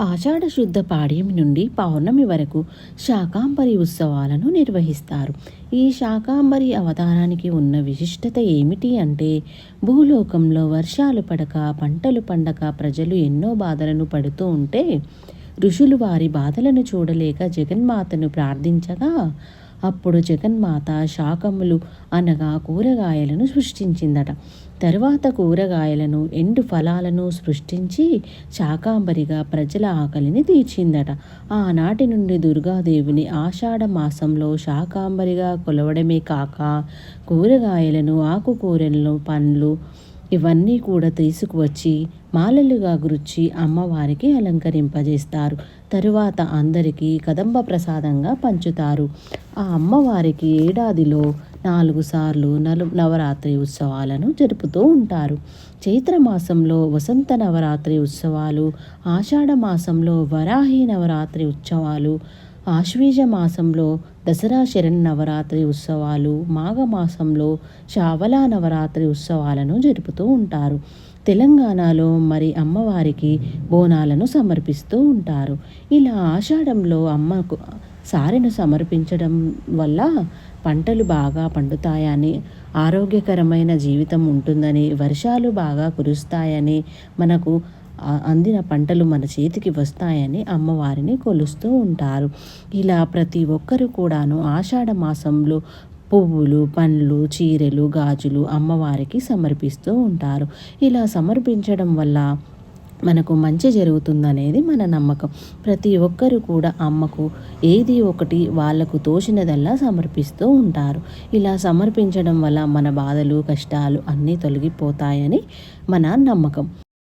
ఆషాఢ శుద్ధ పాడ్యం నుండి పౌర్ణమి వరకు శాకాంబరి ఉత్సవాలను నిర్వహిస్తారు. ఈ శాకాంబరి అవతారానికి ఉన్న విశిష్టత ఏమిటి అంటే భూలోకంలో వర్షాలు పడక పంటలు పండక ప్రజలు ఎన్నో బాధలను పడుతూ ఉంటే ఋషులు వారి బాధలను చూడలేక జగన్మాతను ప్రార్థించగా అప్పుడు జగన్మాత శాకములు అనగా కూరగాయలను సృష్టించిందట. తరువాత కూరగాయలను ఎండు ఫలాలను సృష్టించి శాకాంబరిగా ప్రజల ఆకలిని తీర్చిందట. ఆనాటి నుండి దుర్గాదేవిని ఆషాఢ మాసంలో శాకాంబరిగా కొలవడమే కాక కూరగాయలను ఆకుకూరలను పండ్లు ఇవన్నీ కూడా తీసుకువచ్చి మాలలుగా గుర్చి అమ్మవారికి అలంకరింపజేస్తారు. తరువాత అందరికీ కదంబ ప్రసాదంగా పంచుతారు. ఆ అమ్మవారికి ఏడాదిలో నాలుగు సార్లు నలు నవరాత్రి ఉత్సవాలను జరుపుతూ ఉంటారు. చైత్ర మాసంలో వసంత నవరాత్రి ఉత్సవాలు ఆషాఢ మాసంలో వరాహి నవరాత్రి ఉత్సవాలు ఆశ్వీజ మాసంలో దసరా శరణ్ నవరాత్రి ఉత్సవాలు మాఘమాసంలో శావలా నవరాత్రి ఉత్సవాలను జరుపుతూ ఉంటారు. తెలంగాణలో మరి అమ్మవారికి బోనాలను సమర్పిస్తూ ఉంటారు. ఇలా ఆషాఢంలో అమ్మకు సారెను సమర్పించడం వల్ల పంటలు బాగా పండుతాయని ఆరోగ్యకరమైన జీవితం ఉంటుందని వర్షాలు బాగా కురుస్తాయని మనకు అందిన పంటలు మన చేతికి వస్తాయని అమ్మవారిని కొలుస్తూ ఉంటారు. ఇలా ప్రతి ఒక్కరు కూడాను ఆషాఢ మాసంలో పువ్వులు పండ్లు చీరలు గాజులు అమ్మవారికి సమర్పిస్తూ ఉంటారు. ఇలా సమర్పించడం వల్ల మనకు మంచి జరుగుతుందనేది మన నమ్మకం. ప్రతి ఒక్కరు కూడా అమ్మకు ఏది ఒకటి వాళ్ళకు తోచినదల్లా సమర్పిస్తూ ఉంటారు. ఇలా సమర్పించడం వల్ల మన బాధలు కష్టాలు అన్నీ తొలగిపోతాయని మన నమ్మకం.